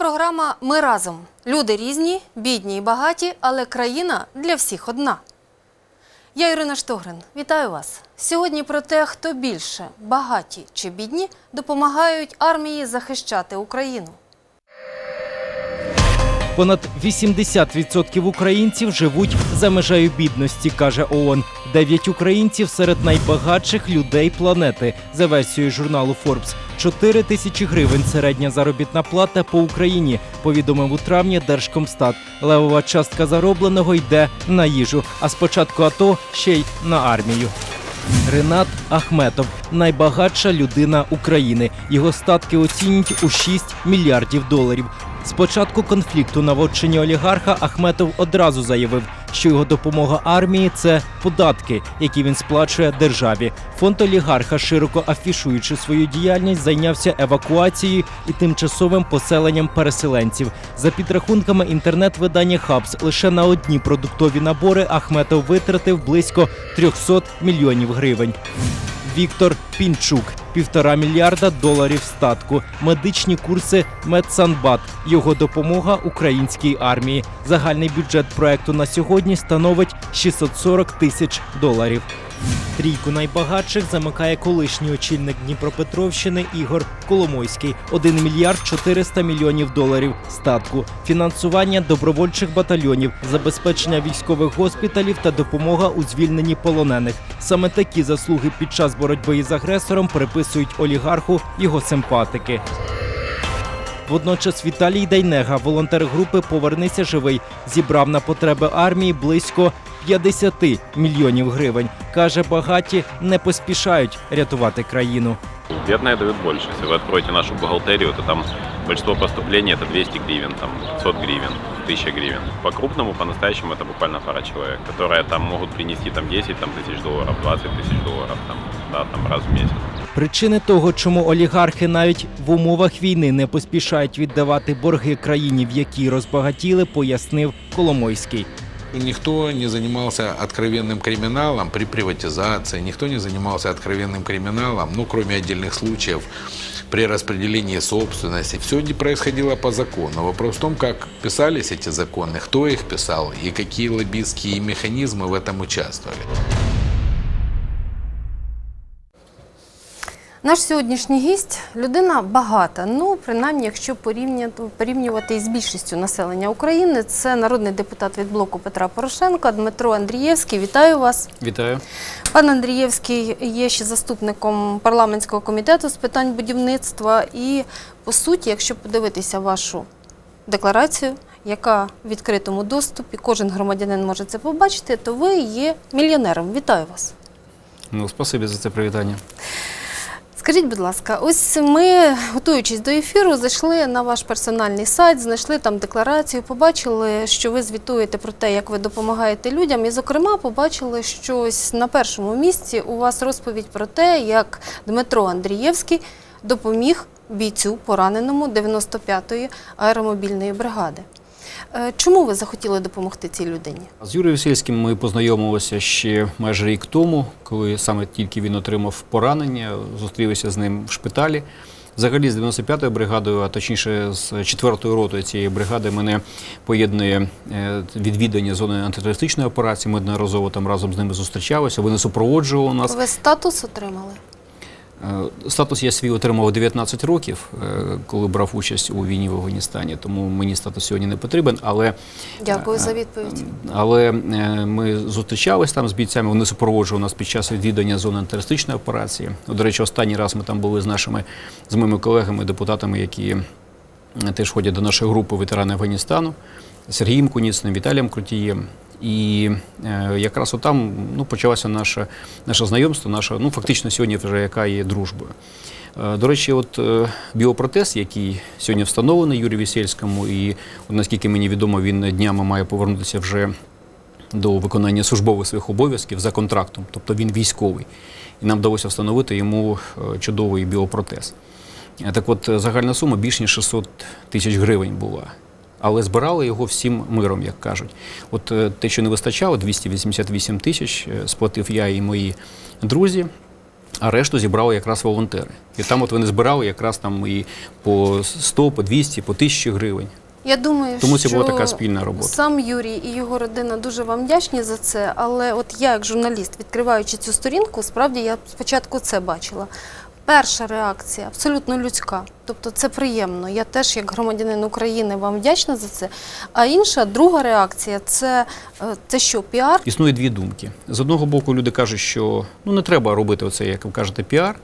Програма Ми разом. Люди різні, бідні і багаті, але країна для всіх одна. Я Ірина Штогрин. Вітаю вас. Сьогодні про те, хто більше багаті чи бідні допомагають армії захищати Україну. Понад 80% українців живуть за межею бідності, каже ООН. Дев'ять українців серед найбагатших людей планети за версією журналу Forbes. 4 тисячі гривень середня заробітна плата по Україні. Повідомив у травні Держкомстат. Левова частка заробленого йде на їжу. А з початку АТО ще й на армію. Ренат Ахметов найбагатша людина України. Його статки оцінюють у 6 мільярдів доларів. З початку конфлікту на вотчині олігарха Ахметов одразу заявив, що його допомога армії це податки, які він сплачує державі. Фонд олігарха, широко афішуючи свою діяльність, зайнявся евакуацією і тимчасовим поселенням переселенців. За підрахунками інтернет-видання Хабс, лише на одні продуктові набори Ахметов витратив близько 300 мільйонів гривень. Віктор Пінчук півтора мільярда доларів статку, медичні курси Медсанбат, його допомога українській армії. Загальний бюджет проекту на сьогодні становить 640 тисяч доларів. Трійку найбагатших замикає колишній очільник Дніпропетровщини Ігор Коломойський. 1 мільярд 400 мільйонів доларів статку, фінансування добровольчих батальйонів, забезпечення військових госпіталів та допомога у звільненні полонених. Саме такі заслуги під час боротьби із агресором приписують олігарху його симпатики. Водночас Віталій Дайнега, волонтер групи Повернися живий, зібрав на потреби армії близько 50 мільйонів гривень. Каже, багаті не поспішають рятувати країну. Бедные дают больше. Если вы откроете нашу бухгалтерию, то там большинство поступлений это 200 гривен, там 500 гривен, 1000 гривен. По-крупному, по-настоящему это буквально пара человек, которые там могут принести там 10 там, тысяч долларов, 20 тысяч долларов там, да, там раз в месяц. Причини того, чому олігархи навіть в умовах війни не поспішають віддавати борги країні, в якій розбагатіли, пояснив Коломойський. Никто не занимался откровенным криминалом при приватизации, никто не занимался откровенным криминалом, ну, кроме отдельных случаев, при распределении собственности. Все не происходило по закону. Вопрос в том, как писались эти законы, кто их писал и какие лоббистские механизмы в этом участвовали. Наш сьогоднішній гість людина багата. Ну, принаймні, якщо порівнювати із більшістю населення України, це народний депутат від блоку Петра Порошенка Дмитро Андрієвський. Вітаю вас. Вітаю. Пан Андрієвський є ще заступником парламентського комітету з питань будівництва. І по суті, якщо подивитися вашу декларацію, яка в відкритому доступі, кожен громадянин може це побачити, то ви є мільйонером. Вітаю вас. Ну, спасибі за це привітання. Скажіть, будь ласка, ось ми, готуючись до ефіру, зайшли на ваш персональний сайт, знайшли там декларацію, побачили, що ви звітуєте про те, як ви допомагаєте людям. І, зокрема, побачили, що ось на першому місці у вас розповідь про те, як Дмитро Андрієвський допоміг бійцю пораненому 95-ї аеромобільної бригади. Е, Чому ви захотіли допомогти цій людині? З Юрієм Сільським ми познайомилися ще майже рік тому, коли саме тільки він отримав поранення, зустрілися з ним в шпиталі. Взагалі з 95-ю бригадою, а точніше з 4-ю ротою цієї бригади, мене поєднує е, відвідання зони антитерористичної операції. Ми неодноразово там разом з ними зустрічалися. Вони супроводжували нас. Ви статус отримали? Е, Статус я свій отримав у 19 років, е, коли брав участь у війні в Афганістані, тому мені статус сьогодні не потрібен. Але, Дякую е, за відповідь. але ми зустрічались там з бійцями, вони супроводжували нас під час відвідання зони антитерористичної операції. До речі, останній раз ми там були з нашими з моїми колегами, депутатами, які теж входять до нашої групи ветерани Афганістану, Сергієм Куніциним, Віталієм Крутієм. І е, якраз отам ну, почалося наше, наше знайомство, наша, ну фактично сьогодні вже яка є дружбою. Е, До речі, от е, біопротез, який сьогодні встановлений Юрію Вісельському, і от, наскільки мені відомо, він днями має повернутися вже до виконання службових своїх обов'язків за контрактом, тобто він військовий. І нам вдалося встановити йому е, чудовий біопротез. Так от, е, загальна сума більш ніж 600 тисяч гривень була. Але збирали його всім миром, як кажуть. От е, те, що не вистачало, 288 тисяч, е, сплатив я і мої друзі. А решту зібрали якраз волонтери. І там от вони збирали якраз там і по 100, по 200, по 1000 гривень. Я думаю, Тому це що була така спільна робота. Сам Юрій і його родина дуже вам вдячні за це. Але от я, як журналіст, відкриваючи цю сторінку, справді я спочатку це бачила. Перша реакція абсолютно людська, тобто це приємно. Я теж, як громадянин України, вам вдячна за це. А інша, друга реакція це, це що, піар? Існує дві думки. З одного боку, люди кажуть, що ну не треба робити оце, як ви кажете, піар.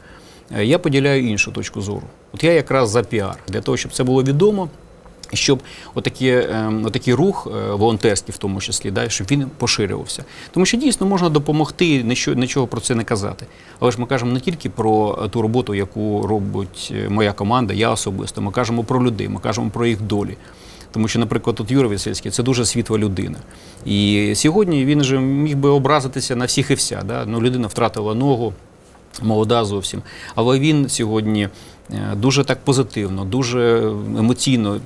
Е, Я поділяю іншу точку зору. От я якраз за піар для того, щоб це було відомо. Щоб отакі, ем, отакий рух е, волонтерський, в тому числі, да, щоб він поширювався. Тому що дійсно можна допомогти, нічого, про це не казати. Але ж ми кажемо не тільки про е, ту роботу, яку робить е, моя команда, я особисто. Ми кажемо про людей, ми кажемо про їх долі. Тому що, наприклад, тут Юра Весельський це дуже світла людина. І сьогодні він же міг би образитися на всіх і вся. Да? Ну, людина втратила ногу, молода зовсім. Але він сьогодні дуже так позитивно, дуже емоційно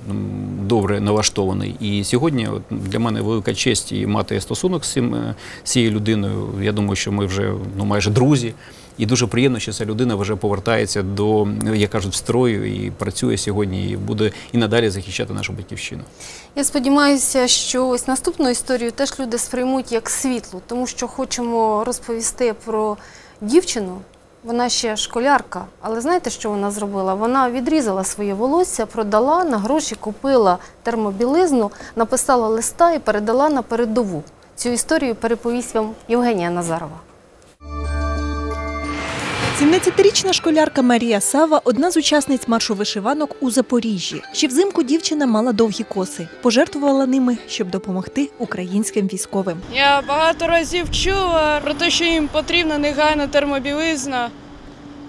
добре налаштований. І сьогодні для мене велика честь і мати стосунок е, з цією людиною. Я думаю, що ми вже ну, майже друзі. І дуже приємно, що ця людина вже повертається до, як кажуть, строю і працює сьогодні, і буде і надалі захищати нашу батьківщину. Я сподіваюся, що ось наступну історію теж люди сприймуть як світлу, тому що хочемо розповісти про дівчину. Вона ще школярка, але знаєте, що вона зробила? Вона відрізала своє волосся, продала на гроші, купила термобілизну, написала листа і передала на передову. Цю історію переповість вам Євгенія Назарова. 17-річна школярка Марія Сава одна з учасниць маршу вишиванок у Запоріжжі. Ще взимку дівчина мала довгі коси, пожертвувала ними, щоб допомогти українським військовим. Я багато разів чула про те, що їм потрібна негайна термобілизна.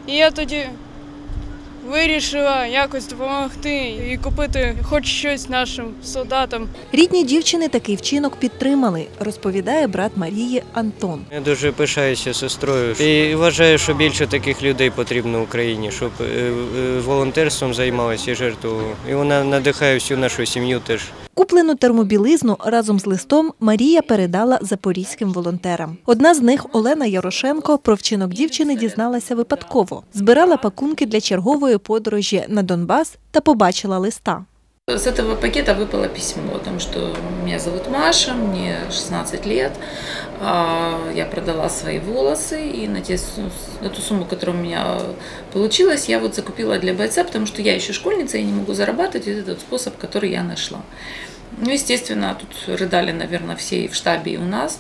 І я тоді вирішила якось допомогти і купити хоч щось нашим солдатам. Рідні дівчини такий вчинок підтримали, розповідає брат Марії Антон. Я дуже пишаюся сестрою і вважаю, що більше таких людей потрібно Україні, щоб е, е, волонтерством займалася і жертвувала. І вона надихає всю нашу сім'ю теж. Куплену термобілизну разом з листом Марія передала запорізьким волонтерам. Одна з них, Олена Ярошенко, про вчинок дівчини дізналася випадково. Збирала пакунки для чергової подорожі на Донбас та побачила листа. С этого пакета выпало письмо о том, что меня зовут Маша, мне 16 лет, а, я продала свои волосы, и на те, су- эту сумму, которая у меня получилась, я вот закупила для бойца, потому что я еще школьница, я не могу зарабатывать, и это тот способ, который я нашла. Ну, естественно, тут рыдали, наверное, все и в штабе, и у нас.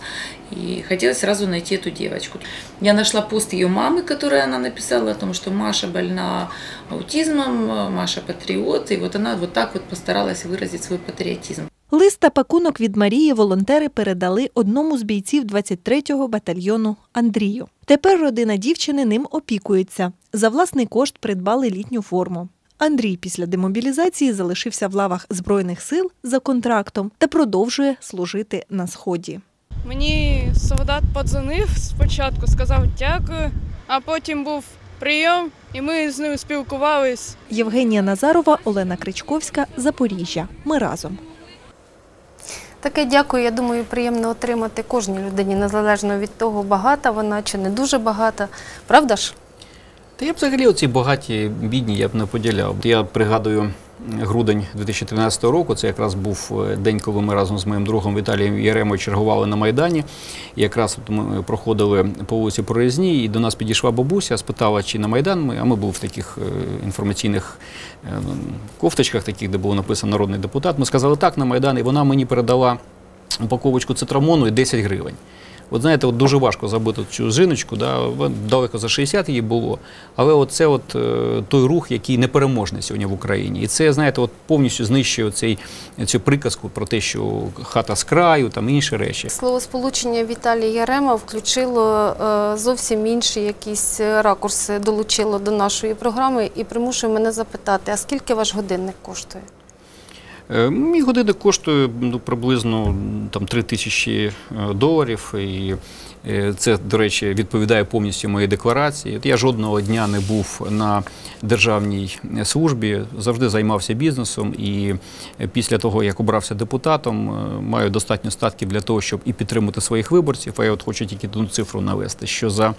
И хотелось сразу найти эту девочку. Я нашла пост ее мамы, который она написала о том, что Маша больна аутизмом, Маша патриот. И вот она вот так вот постаралась выразить свой патриотизм. Лист та пакунок від Марії волонтери передали одному з бійців 23-го батальйону Андрію. Тепер родина дівчини ним опікується. За власний кошт придбали літню форму. Андрій після демобілізації залишився в лавах Збройних сил за контрактом та продовжує служити на сході. Мені солдат подзвонив спочатку, сказав дякую, а потім був прийом, і ми з ним спілкувались. Євгенія Назарова, Олена Кричковська, Запоріжжя. Ми разом. Таке дякую. Я думаю, приємно отримати кожній людині, незалежно від того, багата вона чи не дуже багата. Правда ж? Та я б взагалі оці багаті, бідні я б не поділяв. Я пригадую грудень 2013 року. Це якраз був е, день, коли ми разом з моїм другом Віталієм Яремою чергували на Майдані. І якраз ми проходили по вулиці Проїзній, і до нас підійшла бабуся, спитала, чи на Майдан ми, а ми були в таких е, інформаційних е, кофточках, таких, де було написано народний депутат. Ми сказали так на Майдан, і вона мені передала упаковочку цитрамону і 10 гривень. От знаєте, от дуже важко забити цю жіночку, да, далеко за 60 її було. Але от це от, е, той рух, який непереможний сьогодні в Україні. І це, знаєте, от повністю знищує цей, цю приказку про те, що хата з краю, там інші речі. Словосполучення Віталія Ярема включило е, зовсім інші якісь ракурси, долучило до нашої програми і примушує мене запитати, а скільки ваш годинник коштує? Е, Мій годинник коштує ну, приблизно там, 3 тисячі е, доларів. І е, це, до речі, відповідає повністю моїй декларації. Я жодного дня не був на державній службі, завжди займався бізнесом. І після того, як обрався депутатом, маю достатньо статків для того, щоб і підтримати своїх виборців. А я от хочу тільки ту цифру навести, що за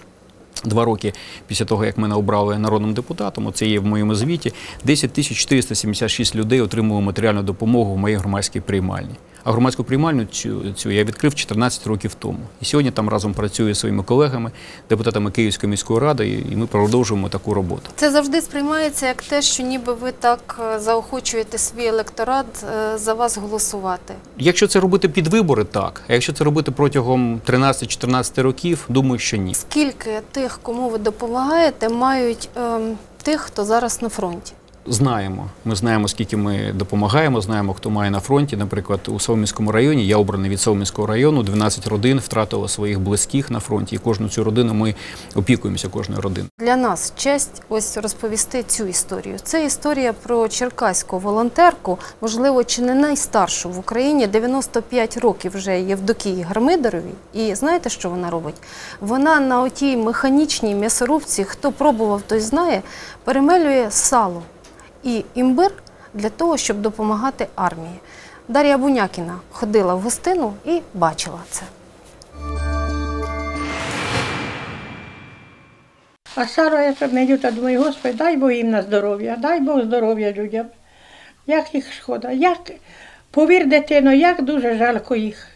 Два роки після того, як мене обрали народним депутатом, це є в моєму звіті, 10 тисяч 476 людей отримали матеріальну допомогу в моїй громадській приймальні. А громадську приймальню цю, цю я відкрив 14 років тому. І сьогодні там разом працюю зі своїми колегами, депутатами Київської міської ради, і ми продовжуємо таку роботу. Це завжди сприймається як те, що ніби ви так е, заохочуєте свій електорат е, за вас голосувати. Якщо це робити під вибори, так. А якщо це робити протягом 13-14 років, думаю, що ні. Скільки тих, кому ви допомагаєте, мають ем, тих, хто зараз на фронті? Знаємо. Ми знаємо, скільки ми допомагаємо, знаємо, хто має на фронті. Наприклад, у Соломінському районі, я обраний від Соломінського району, 12 родин втратило своїх близьких на фронті. І кожну цю родину ми опікуємося кожною родиною. Для нас честь ось розповісти цю історію. Це історія про черкаську волонтерку, можливо, чи не найстаршу в Україні. 95 років вже Євдокії Гармидеровій. І знаєте, що вона робить? Вона на отій механічній м'ясорубці, хто пробував, той знає, перемелює сало і імбир для того, щоб допомагати армії. Дар'я Бунякіна ходила в гостину і бачила це. А Сара, я так та думаю, Господи, дай Бог їм на здоров'я, дай Бог здоров'я людям. Як їх шкода, як, повір дитино, як дуже жалко їх.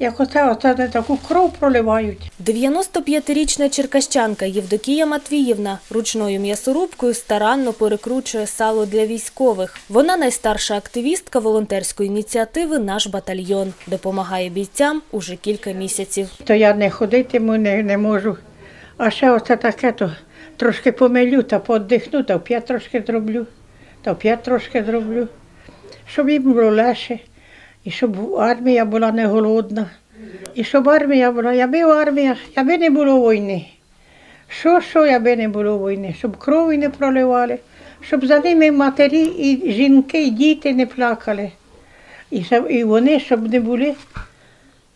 Як оце, оце не таку кров проливають. 95-річна черкащанка Євдокія Матвіївна ручною м'ясорубкою старанно перекручує сало для військових. Вона найстарша активістка волонтерської ініціативи Наш батальйон допомагає бійцям уже кілька місяців. То я не ходитиму, не, не можу. А ще оце таке, то трошки помилю та подихну, та вп'ять трошки зроблю, та вп'ять трошки зроблю, щоб їм було легше, і щоб армія була не голодна. І щоб армія була, якби армія, якби не було війни. Що, що, якби не було війни, щоб крові не проливали, щоб за ними матері і жінки, і діти не плакали. І, і вони, щоб не були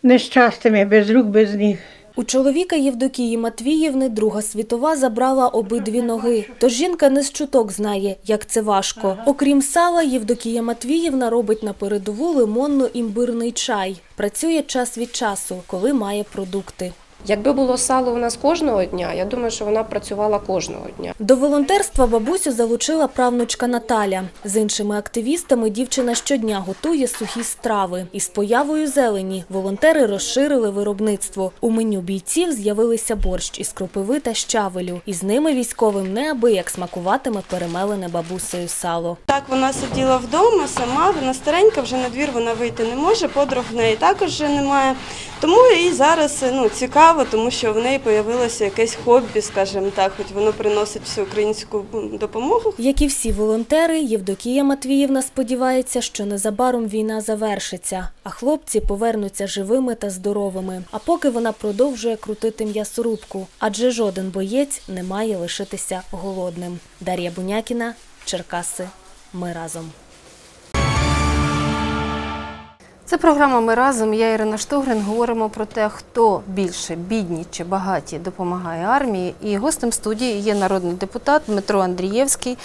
нещастими, без рук, без ніг. У чоловіка Євдокії Матвіївни Друга світова забрала обидві ноги. Тож жінка не з чуток знає, як це важко. Окрім сала, Євдокія Матвіївна робить на передову лимонно-імбирний чай. Працює час від часу, коли має продукти. Якби було сало у нас кожного дня, я думаю, що вона працювала кожного дня. До волонтерства бабусю залучила правнучка Наталя. З іншими активістами дівчина щодня готує сухі страви. Із появою зелені волонтери розширили виробництво. У меню бійців з'явилися борщ із кропиви та щавелю. І з ними військовим неабияк смакуватиме перемелене бабусею сало. Так, вона сиділа вдома сама, вона старенька, вже на двір вона вийти не може, подруг в неї також вже немає. Тому їй зараз ну, цікаво, тому що в неї з'явилося якесь хобі, скажімо так, хоч воно приносить всю українську допомогу. Як і всі волонтери, Євдокія Матвіївна сподівається, що незабаром війна завершиться, а хлопці повернуться живими та здоровими. А поки вона продовжує крутити м'ясорубку, адже жоден боєць не має лишитися голодним. Дар'я Бунякіна, Черкаси. Ми разом. Це програма Ми разом. Я Ірина Штогрин. Говоримо про те, хто більше бідні чи багаті допомагає армії. І гостем студії є народний депутат Дмитро Андрієвський,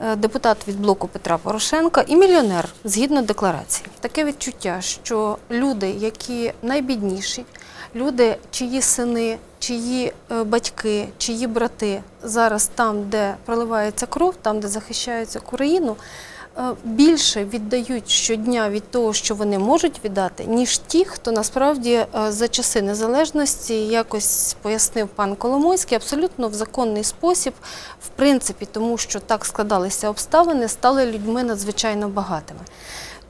е, депутат від блоку Петра Порошенка і мільйонер згідно декларації. Таке відчуття, що люди, які найбідніші, люди, чиї сини, чиї е, батьки, чиї брати зараз там, де проливається кров, там, де захищають Україну. Е, Більше віддають щодня від того, що вони можуть віддати, ніж ті, хто насправді е, за часи незалежності якось пояснив пан Коломойський, абсолютно в законний спосіб, в принципі, тому що так складалися обставини, стали людьми надзвичайно багатими.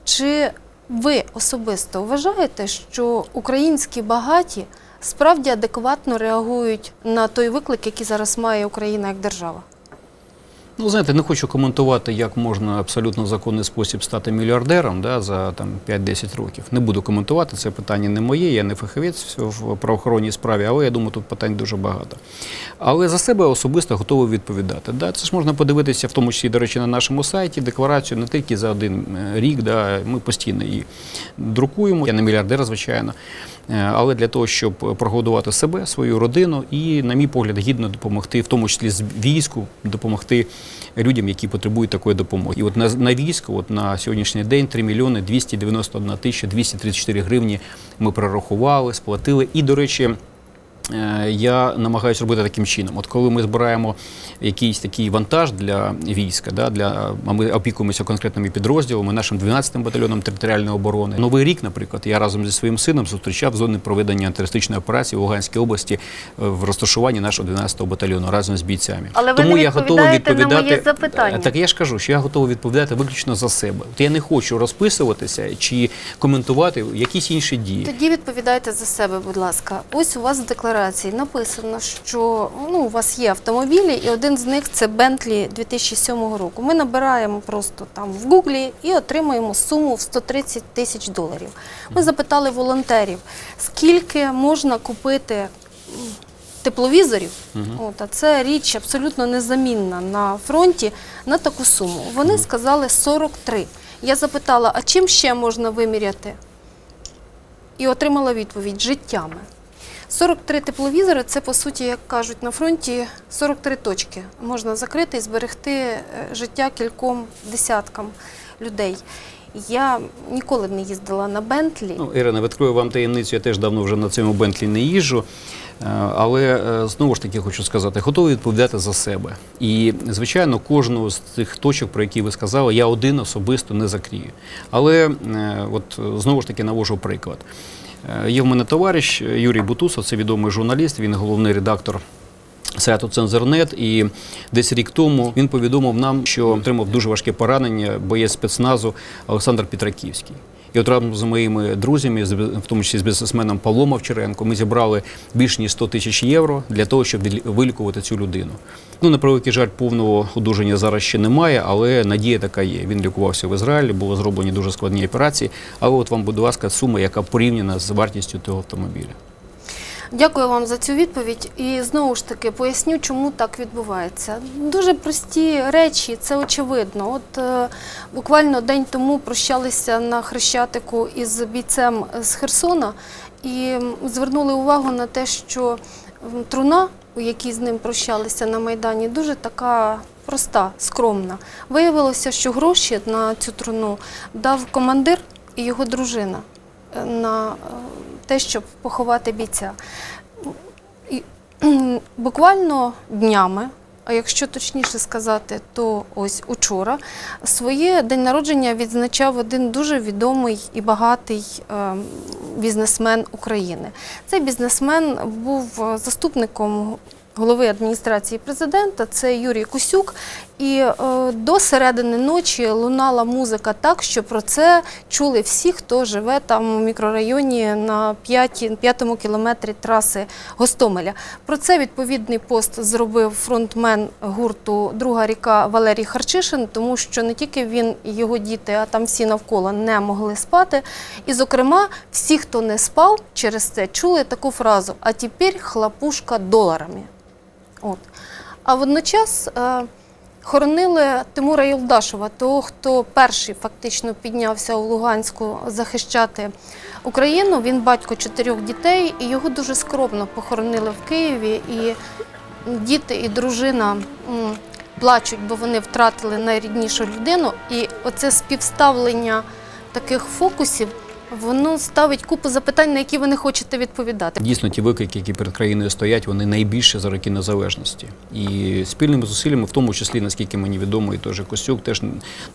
Чи ви особисто вважаєте, що українські багаті справді адекватно реагують на той виклик, який зараз має Україна як держава? Ну, знаєте, не хочу коментувати, як можна абсолютно законний спосіб стати мільярдером да, за там, 5-10 років. Не буду коментувати, це питання не моє, я не фахівець в правоохоронній справі, але я думаю, тут питань дуже багато. Але за себе особисто готовий відповідати. Да, це ж можна подивитися, в тому числі, до речі, на нашому сайті декларацію не тільки за один е, рік, да, ми постійно її друкуємо. Я не мільярдер, звичайно. Е, Але для того, щоб прогодувати себе, свою родину і, на мій погляд, гідно допомогти, в тому числі з війську, допомогти людям, які потребують такої допомоги. І от на, на військо, от на сьогоднішній день 3 мільйони 291 тисяча 234 гривні ми прорахували, сплатили. І, до речі, я намагаюся робити таким чином. От коли ми збираємо якийсь такий вантаж для війська, да, для, а ми опікуємося конкретними підрозділами, нашим 12-м батальйоном територіальної оборони. Новий рік, наприклад, я разом зі своїм сином зустрічав зони проведення антитерористичної операції в Луганській області е, в розташуванні нашого 12-го батальйону разом з бійцями. Але ви Тому не я готовий відповідаєте на моє запитання. Так я ж кажу, що я готовий відповідати виключно за себе. От я не хочу розписуватися чи коментувати якісь інші дії. Тоді відповідайте за себе, будь ласка. Ось у вас в декларації написано, що ну, у вас є автомобілі, і один з них це Bentley 2007 року. Ми набираємо просто там в Гуглі і отримуємо суму в 130 тисяч доларів. Ми запитали волонтерів, скільки можна купити тепловізорів, От, а це річ абсолютно незамінна на фронті на таку суму. Вони сказали 43. Я запитала, а чим ще можна виміряти? І отримала відповідь життями. 43 тепловізори це, по суті, як кажуть на фронті, 43 точки. Можна закрити і зберегти е, життя кільком десяткам людей. Я ніколи не їздила на Бентлі. Ну, Ірина, відкрию вам таємницю, я теж давно вже на цьому Бентлі не їжджу. Е, Але е, знову ж таки хочу сказати, готовий відповідати за себе. І, звичайно, кожну з цих точок, про які ви сказали, я один особисто не закрію. Але от знову ж таки навожу приклад. Е, Є в мене товариш Юрій Бутусов, це відомий журналіст, він головний редактор сайту Цензорнет. І десь рік тому він повідомив нам, що отримав дуже важке поранення боєць спецназу Олександр Петраківський. І от разом з моїми друзями, в тому числі з бізнесменом Павлом Овчаренко, ми зібрали більш ніж 100 тисяч євро для того, щоб вилікувати цю людину. Ну, на превеликий жаль, повного одужання зараз ще немає, але надія така є. Він лікувався в Ізраїлі, були зроблені дуже складні операції. Але от вам, будь ласка, сума, яка порівняна з вартістю того автомобіля. Дякую вам за цю відповідь. І знову ж таки поясню, чому так відбувається. Дуже прості речі, це очевидно. От е, буквально день тому прощалися на Хрещатику із бійцем з Херсона і звернули увагу на те, що труна, у якій з ним прощалися на Майдані, дуже така проста, скромна. Виявилося, що гроші на цю труну дав командир і його дружина е, на е, те, щоб поховати бійця. І, буквально днями, а якщо точніше сказати, то ось учора своє день народження відзначав один дуже відомий і багатий е, бізнесмен України. Цей бізнесмен був е, заступником голови адміністрації президента, це Юрій Кусюк. І е, до середини ночі лунала музика так, що про це чули всі, хто живе там у мікрорайоні на п'ятому кілометрі траси Гостомеля. Про це відповідний пост зробив фронтмен гурту Друга ріка Валерій Харчишин, тому що не тільки він і його діти, а там всі навколо не могли спати. І, зокрема, всі, хто не спав, через це чули таку фразу: а тепер хлопушка доларами. От. А водночас е, хоронили Тимура Юлдашова, того, хто перший фактично піднявся у Луганську захищати Україну. Він батько чотирьох дітей, і його дуже скромно похоронили в Києві. І діти і дружина плачуть, бо вони втратили найріднішу людину. І оце співставлення таких фокусів. Воно ставить купу запитань, на які ви не хочете відповідати. Дійсно, ті виклики, які перед країною стоять, вони найбільше за роки незалежності. І спільними зусиллями, в тому числі, наскільки мені відомо, і той же Костюк теж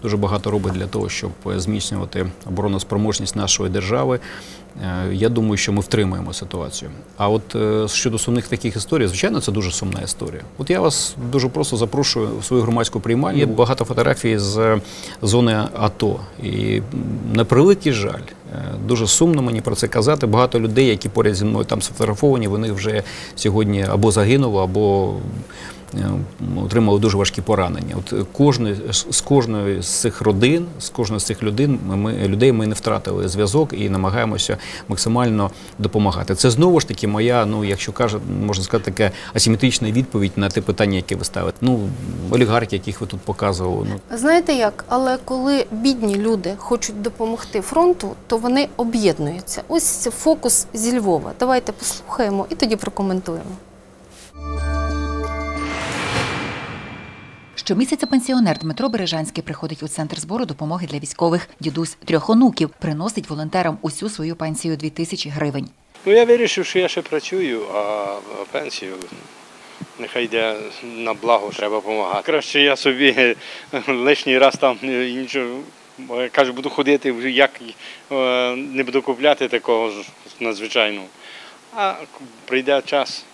дуже багато робить для того, щоб е, зміцнювати обороноспроможність нашої держави. Е, Я думаю, що ми втримаємо ситуацію. А от е, щодо сумних таких історій, звичайно, це дуже сумна історія. От я вас дуже просто запрошую в свою громадську приймальню. Є багато фотографій з зони АТО. І на превеликий жаль, е, дуже сумно мені про це казати. Багато людей, які поряд зі мною там сфотографовані, вони вже сьогодні або загинули, або отримали дуже важкі поранення. От е, кожної з кожної з цих родин, з кожної з цих людей, ми людей ми не втратили зв'язок і намагаємося максимально допомагати. Це знову ж таки моя, ну якщо каже, можна сказати, така асиметрична відповідь на те питання, яке ви ставите. Ну олігархи, яких ви тут показували. Ну Знаєте як? Але коли бідні люди хочуть допомогти фронту, то вони об'єднуються. Ось фокус зі Львова. Давайте послухаємо і тоді прокоментуємо. Щомісяця пенсіонер Дмитро Бережанський приходить у центр збору допомоги для військових. Дідусь трьох онуків приносить волонтерам усю свою пенсію 2 тисячі гривень. Ну я вирішив, що я ще працюю, а пенсію нехай йде на благо, треба допомагати. Краще я собі лишній раз там е, нічого. кажу, буду ходити, вже як е, не буду купляти такого ж надзвичайного. А прийде час,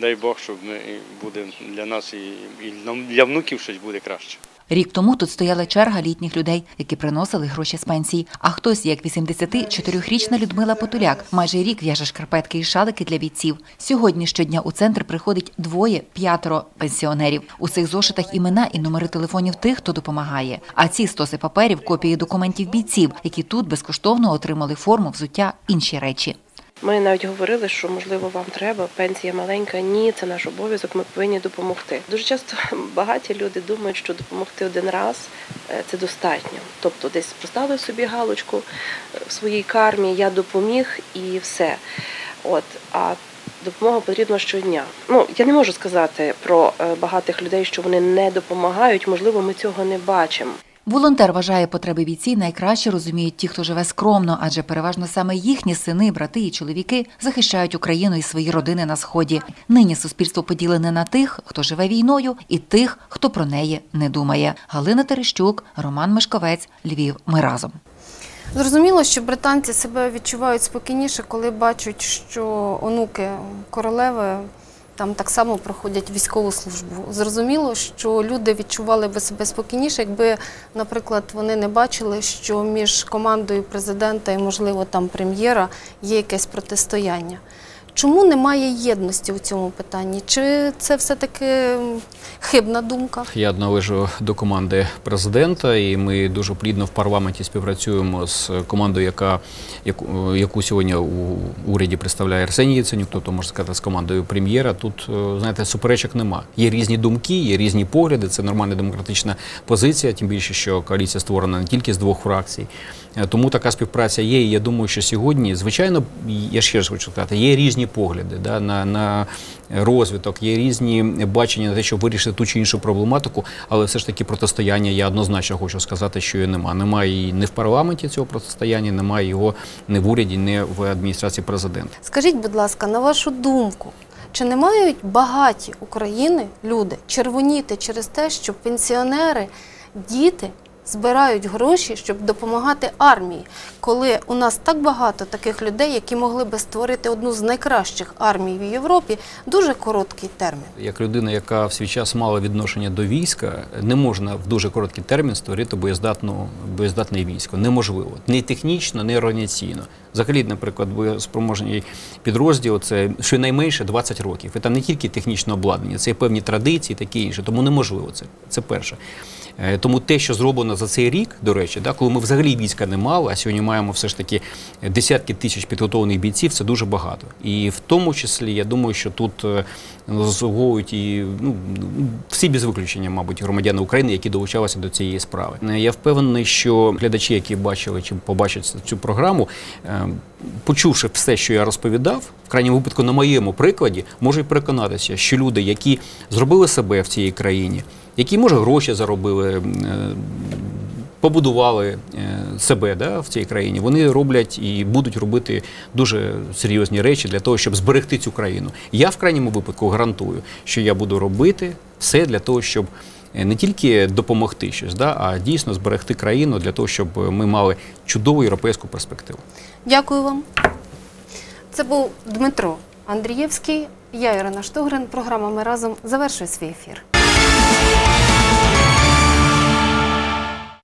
дай Бог, щоб ми буде для нас і, для внуків щось буде краще. Рік тому тут стояла черга літніх людей, які приносили гроші з пенсій. А хтось, як 84-річна Людмила Потуляк, майже рік в'яже шкарпетки і шалики для бійців. Сьогодні щодня у центр приходить двоє, п'ятеро пенсіонерів. У цих зошитах імена і номери телефонів тих, хто допомагає. А ці стоси паперів копії документів бійців, які тут безкоштовно отримали форму, взуття, інші речі. Ми навіть говорили, що можливо вам треба, пенсія маленька. Ні, це наш обов'язок. Ми повинні допомогти. Дуже часто багаті люди думають, що допомогти один раз е, це достатньо. Тобто, десь поставив собі галочку е, в своїй кармі, я допоміг і все. От а допомога потрібна щодня. Ну я не можу сказати про е, багатих людей, що вони не допомагають. Можливо, ми цього не бачимо. Волонтер вважає потреби бійців найкраще розуміють ті, хто живе скромно, адже переважно саме їхні сини, брати і чоловіки захищають Україну і свої родини на сході. Нині суспільство поділене на тих, хто живе війною, і тих, хто про неї не думає. Галина Терещук, Роман Мешковець, Львів. Ми разом. Зрозуміло, що британці себе відчувають спокійніше, коли бачать, що онуки королеви там так само проходять військову службу. Зрозуміло, що люди відчували би себе спокійніше, якби, наприклад, вони не бачили, що між командою президента і, можливо, там прем'єра є якесь протистояння. Чому немає єдності у цьому питанні? Чи це все-таки хибна думка? Я належу до команди президента, і ми дуже плідно в парламенті співпрацюємо з командою, яка яку, яку сьогодні у уряді представляє Арсеній Яценюк, тобто можна сказати, з командою прем'єра. Тут е, знаєте, суперечок нема. Є різні думки, є різні погляди. Це нормальна демократична позиція. Тим більше, що коаліція створена не тільки з двох фракцій. Е, Тому така співпраця є. І я думаю, що сьогодні, звичайно, я ще раз хочу сказати, є різні погляди да, на, на розвиток, є різні бачення на те, щоб вирішити ту чи іншу проблематику, але все ж таки протистояння я однозначно хочу сказати, що його нема. Немає і не в парламенті цього протистояння, немає його не в уряді, не в адміністрації президента. Скажіть, будь ласка, на вашу думку, чи не мають багаті України люди червоніти через те, що пенсіонери, діти збирають гроші, щоб допомагати армії, коли у нас так багато таких людей, які могли би створити одну з найкращих армій в Європі, дуже короткий термін? Як людина, яка в свій час мала відношення до війська, не можна в дуже короткий термін створити боєздатну, боєздатне військо. Неможливо. Не технічно, не організаційно. Взагалі, наприклад, боєспроможний підрозділ це щонайменше 20 років. І не тільки технічне обладнання, це і певні традиції, таке інше. Тому неможливо це. Це перше. Е, Тому те, що зроблено за цей рік, до речі, да, коли ми взагалі війська не мали, а сьогодні маємо все ж таки десятки тисяч підготовлених бійців, це дуже багато. І в тому числі, я думаю, що тут е, заслуговують і ну, всі без виключення, мабуть, громадяни України, які долучалися до цієї справи. Е, Я впевнений, що глядачі, які бачили чи побачать цю програму, е, почувши все, що я розповідав, в крайньому випадку на моєму прикладі, можуть переконатися, що люди, які зробили себе в цій країні, які може гроші заробили. е, Побудували е, себе да, в цій країні, вони роблять і будуть робити дуже серйозні речі для того, щоб зберегти цю країну. Я в крайньому випадку гарантую, що я буду робити все для того, щоб е, не тільки допомогти щось, да, а дійсно зберегти країну для того, щоб ми мали чудову європейську перспективу. Дякую вам. Це був Дмитро Андрієвський. Я Ірина Штогрин. Програма Ми разом завершує свій ефір.